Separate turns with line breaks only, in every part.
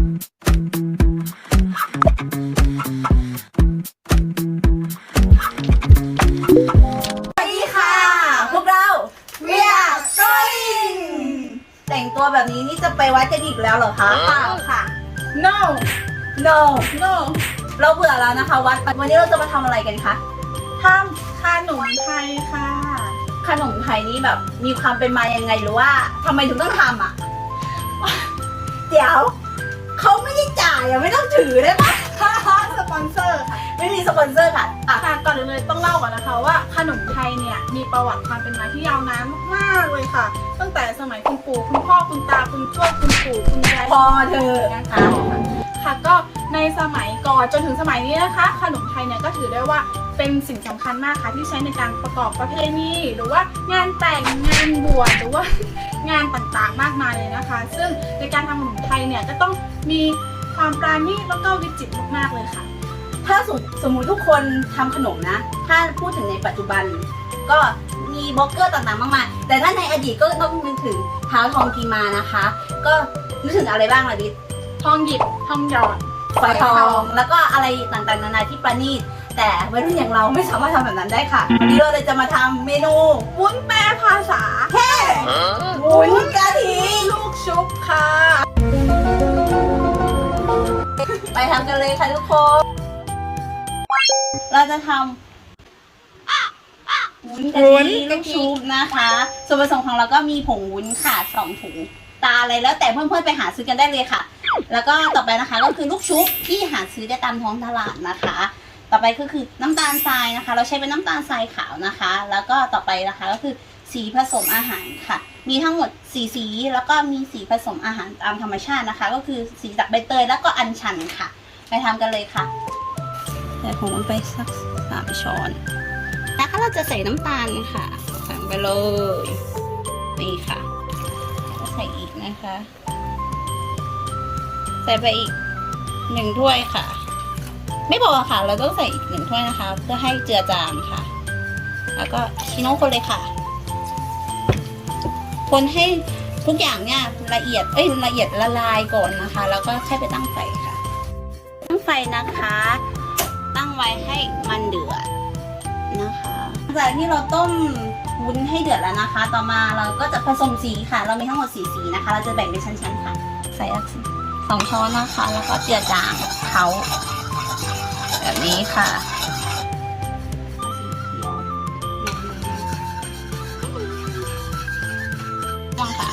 สวัสดีค่ะ พวกเรา We are going แต่งตัวแบบนี้นี่จะไปวัดกันอีกแล้วเหรอคะ
เปล่าค่ะ
no no
no
เราเบื่อแล้วนะคะ วัดวันนี้เราจะมาทำอะไรกันคะ
ทำขนมไทยค่ะ
ขนมไทยนี่แบบมีความเป็นมายังไงหรือว่าทำไมถึงต้องทำอะ เดี๋ยว เขาไม่ได้จ่ายอะไม่ต้องถือได้ปะ
สปอนเซอร์ค่ะ
ไม่มีสปอนเซอร์ค่ะอะ
ค่ะก่อนอื่นเลยต้องเล่าก่อนนะคะว่าขนมไทยเนี่ยมีประวัติความเป็นมาที่ยาวนานมากๆเลยค่ะ ตั้งแต่สมัยคุณปู่คุณพ่อคุณตาคุณทวดคุณปู่คุณยาย
พอเธอะ
นะคะ ค่ะก็ในสมัยก่อนจนถึงสมัยนี้นะคะ ขนมไทยเนี่ยก็ถือได้ว่าเป็นสิ่งสำคัญมากค่ะที่ใช้ในการประกอบประเพณีหรือว่างานแต่งงานบวชหรือว่า งานต่างๆมากมายเลยนะคะ ซึ่งในการทำขนมไทยเนี่ยก็ต้องมีความปราณีตแล้วก็วิจิตรมากๆเลยค่ะ
ถ้าสมสมมุติทุกคนทำขนมนะ ถ้าพูดถึงในปัจจุบัน ก็มีบล็อกเกอร์ต่างๆมากมาย แต่ถ้าในอดีตก็ต้องนึกถึงเท้าทองกีมานะคะ ก็นึกถึงอะไรบ้างล่ะดิ
ทองหยิบทองหยอด
ฝอยทอง แล้วก็อะไรต่างๆนานาที่ประณีต แต่วัยรุ่นอย่างเราไม่สามารถทำแบบนั้นได้ค่ะ วันนี้เราเลยจะมาทำเมนู
วุ้นแปรภาษา
วุ้นกะทิ
ลูกชุบค่ะ
ไปทำกันเลยค่ะทุกคน เราจะทำวุ้นกะทิลูกชุบนะคะ ส่วนผสมของเราก็มีผงวุ้นค่ะสองถุงตาอะไรแล้วแต่เพื่อนๆไปหาซื้อกันได้เลยค่ะ แล้วก็ต่อไปนะคะก็คือลูกชุบที่หาซื้อได้ตามท้องตลาดนะคะ ต่อไปก็คือน้ำตาลทรายนะคะ เราใช้เป็นน้ำตาลทรายขาวนะคะ แล้วก็ต่อไปนะคะก็คือสีผสมอาหารค่ะ มีทั้งหมดสีสีแล้วก็มีสีผสมอาหารตามธรรมชาตินะคะ ก็คือสีจากใบเตยแล้วก็อัญชันค่ะ ไปทำกันเลยค่ะใส่ผงลงไปสักสามช้อนแล้วก็เราจะใส่น้ำตาลค่ะใส่ลงไปเลยนี่ค่ะใส่อีกนะคะ ใส่ไปอีกหนึ่งถ้วยค่ะ ไม่พอค่ะ เราต้องใส่อีกหนึ่งถ้วยนะคะ เพื่อให้เจือจางค่ะ แล้วก็ชิโน่คนเลยค่ะ คนให้ทุกอย่างเนี่ยละเอียด เอ้ยละเอียดละลายก่อนนะคะ แล้วก็ค่อยไปตั้งไฟค่ะ ตั้งไฟนะคะ ตั้งไว้ให้มันเดือดนะคะหลังจากที่เราต้มวุ้นให้เดือดแล้วนะคะ ต่อมาเราก็จะผสมสีค่ะ เรามีทั้งหมดสีสีนะคะ เราจะแบ่งเป็นชั้นๆค่ะ ใส่สักสองช้อนนะคะ แล้วก็เจือจางเขา แบบนี้ค่ะวางค่ะ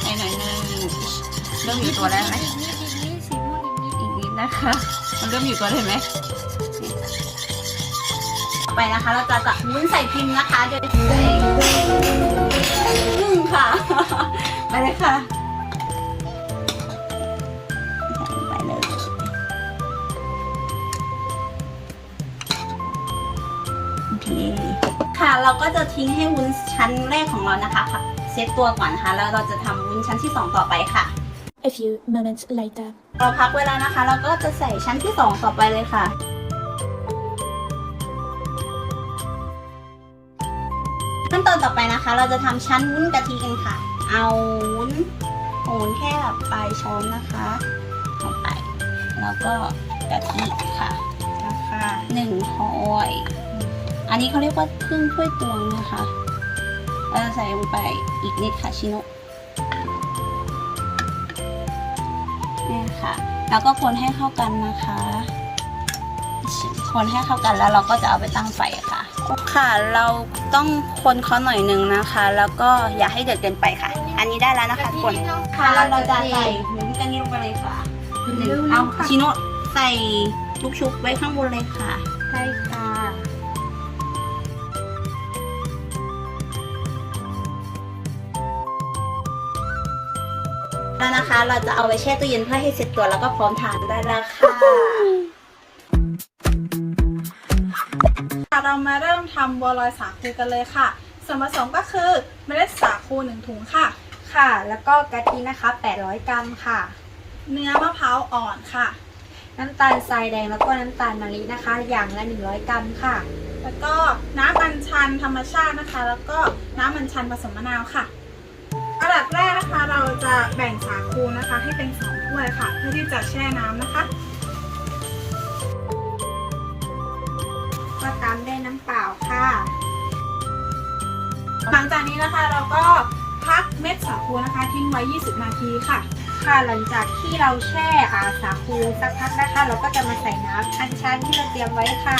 ใส่หน่อยนึงเริ่มอยู่ตัวได้ไหมอีกนิดนะคะ มันเริ่มอยู่ตัวได้ไหมต่อไปนะคะ เราจะจับวุ้นใส่พิมพ์นะคะโดยใส่หนึ่งค่ะ ไปเลยค่ะ ค่ะ เราก็จะทิ้งให้วุ้นชั้นแรกของเรานะคะค่ะเซตตัวก่อนนะคะแล้วเราจะทำวุ้นชั้นที่สองต่อไปค่ะ
A few moments later.
เราพักเวลานะคะ เราก็จะใส่ชั้นที่สองต่อไปเลยค่ะ ขั้นตอนต่อไปนะคะ เราจะทำชั้นวุ้นกะทิกันค่ะ เอาวุ้นโหนแค่แบบปลายช้อนนะคะลงไป แล้วก็กะทิค่ะนะคะหนึ่งถ้วย อันนี้เขาเรียกว่าครึ่งถ้วยตวงนะคะเราจะใส่ลงไปอีกนิดค่ะชิโนะนี่ค่ะ แล้วก็คนให้เข้ากันนะคะ คนให้เข้ากันแล้วเราก็จะเอาไปตั้งไฟค่ะ ค่ะ เราต้องคนเขาหน่อยหนึ่งนะคะ แล้วก็อย่าให้เดือดเกินไปค่ะ อันนี้ได้แล้วนะคะทุกคนค่ะแล้วเราจะใส่หมูกันนี้ลงไปเลยค่ะหนึ่งเอาชิโนะใส่ลูกชุบไว้ข้างบนเลยค่ะ ใช่ค่ะ แล้วนะคะ เราจะเอาไว้แช่ตู้เย็นเพื่อให้เสร็จตัวแล้วก็พร้อมทานได้แล้วค่ะ
เรามาเริ่มทำบัวลอยสาคูกันเลยค่ะ ส่วนผสมก็คือเมล็ดสาคูหนึ่งถุงค่ะ
ค่ะ แล้วก็กะทินะคะ 800 กรัมค่ะ
เนื้อมะพร้าวอ่อนค่ะ
น้ำตาลทรายแดงแล้วก็น้ำตาลมะลินะคะ อย่างละ 100 กรัมค่ะ
แล้วก็น้ำอัญชันธรรมชาตินะคะ แล้วก็น้ำอัญชันผสมมะนาวค่ะ อันดับแรกนะคะเราจะแบ่งสาคูนะคะ ให้เป็นสองถ้วยค่ะ เพื่อที่จะแช่น้ำนะคะ
ก็ตามด้วยน้ำเปล่าค่ะ
หลังจากนี้นะคะเราก็พักเม็ดสาคูนะคะทิ้งไว้ 20 นาทีค่ะ
ค่ะหลังจากที่เราแช่อาสาคูสักพักนะคะ เราก็จะมาใส่น้ำอัญชันที่เราเตรียมไว้ค่ะ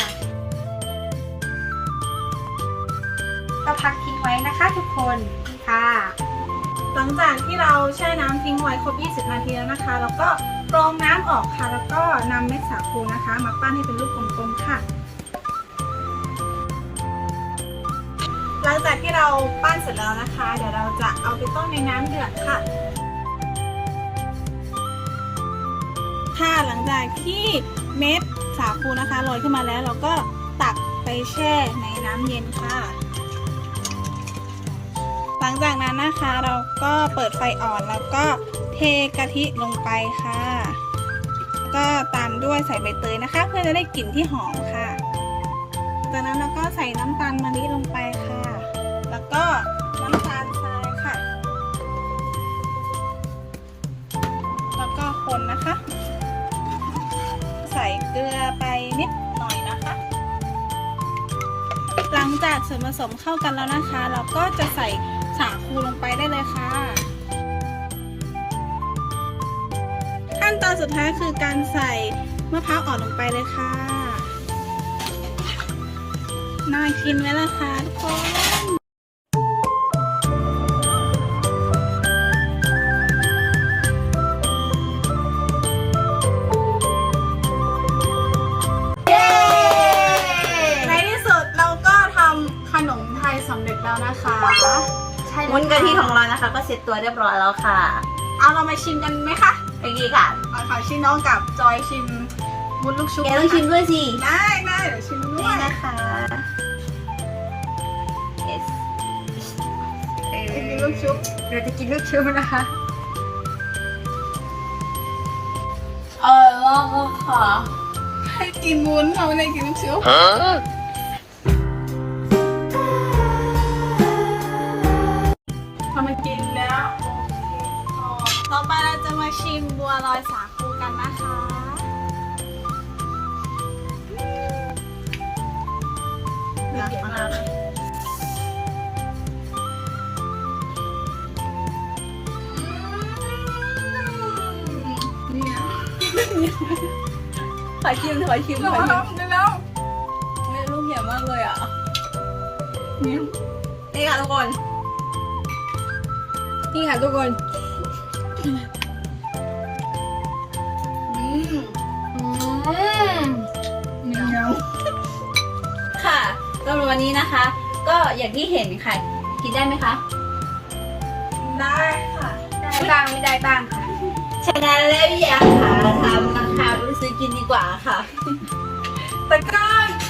ก็พักทิ้งไว้นะคะทุกคนค่ะ
หลังจากที่เราแช่น้ำทิ้งไว้ครบ 20 นาทีแล้วนะคะเราก็กรองน้ำออกค่ะ แล้วก็นำเม็ดสาคูนะคะ มาปั้นให้เป็นลูกกลมๆค่ะ หลังจากที่เราปั้นเสร็จแล้วนะคะ เดี๋ยวเราจะเอาไปต้มในน้ำเดือดค่ะ ค่ะหลังจากที่เม็ดสาคูนะคะลอยขึ้นมาแล้ว เราก็ตักไปแช่ในน้ำเย็นค่ะ ลังจากนั้นนะคะเราก็เปิดไฟอ่อนแล้วก็เทกะทิลงไปค่ะ ก็ตามด้วยใส่ใบเตยนะคะ เพื่อจะได้กลิ่นที่หอมค่ะ จากนั้นเราก็ใส่น้ำตาลมะลิลงไปค่ะ แล้วก็น้ำตาลทรายค่ะ แล้วก็คนนะคะ ใส่เกลือไปนิดหน่อยนะคะหลังจากส่วนผสมเข้ากันแล้วนะคะ เราก็จะใส่ สาคูลงไปได้เลยค่ะ ขั้นตอนสุดท้ายคือการใส่มะพร้าวอ่อนลงไปเลยค่ะ น่ากินไหมล่ะคะทุกคนในที่สุดเราก็ทำขนมไทยสำเร็จแล้วนะคะ
ใช่
วุ้นกะทิของเรานะคะ ก็เสร็จตัวเรียบร้อยแล้วค่ะ
เอาเรามาชิมกันไหมคะ
เมื่อกี้ค่ะ
เอาขอชิมน้องกับจอยชิมวุ้นลูกชุบ
แกต้องชิมด้วยสิ
ได้ได้เดี๋ยวชิมด้ว
นี่
ย
นะคะ yes เอ
กิน
อ
ลูกชุบ
เราจะกินลูกชิ้นนะคะ
เออมากค่ะ
ให้กินวุ้นเราไม่ได้กินลูกชุบพ ชิมบัวลอยสาคูกันนะคะอยากมากเนี่ย
ขอชิมขอชิม
เร็ว
ขอชิม
เร็ว
ไม่ลูกใหญ่มากเลยอะ
เนี่ย
นี่ค่ะทุกคน
นี่ค่ะทุกคน
อื ม
อืม
เหนียว
ค่ะสำหรับวันนี้นะคะ ก็อย่างที่เห็นค่ะ กินได้ไหมคะ
ได้ค่ะ
ได้บ้างไม่ได้บ้างค่ะ
ฉะนั้นแล้วอย่าหาทำนะคะไปซื้อกินดีกว่าค่ะ
แต่ก็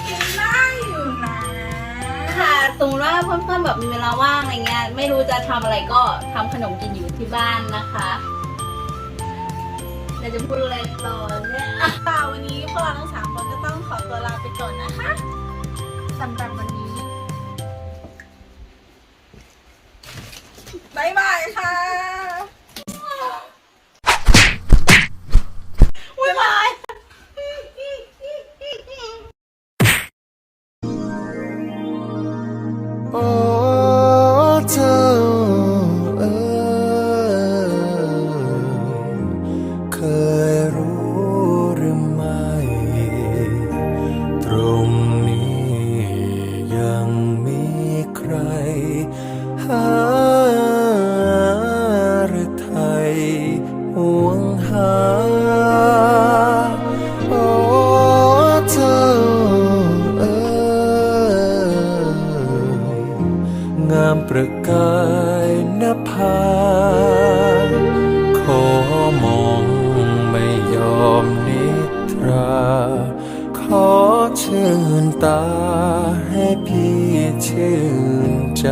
กินได้อยู่นะ
ค่ะสมมติว่าเพื่อนๆแบบมีเวลาว่างอะไรเงี้ยไม่รู้จะทำอะไรก็ทำขนมกินอยู่ที่บ้านนะคะ เราจะพูดอะไรต่อเนี่ย
ค่ะวันนี้พวกเราทั้งสามคนก็ต้องขอตัวลาไปก่อนนะคะ
สำหรับวันนี้
บ๊ายบายค่ะ
ประกายนภาขอมองไม่ยอมนิทรา ขอชื่นตาให้พี่ชื่นใจ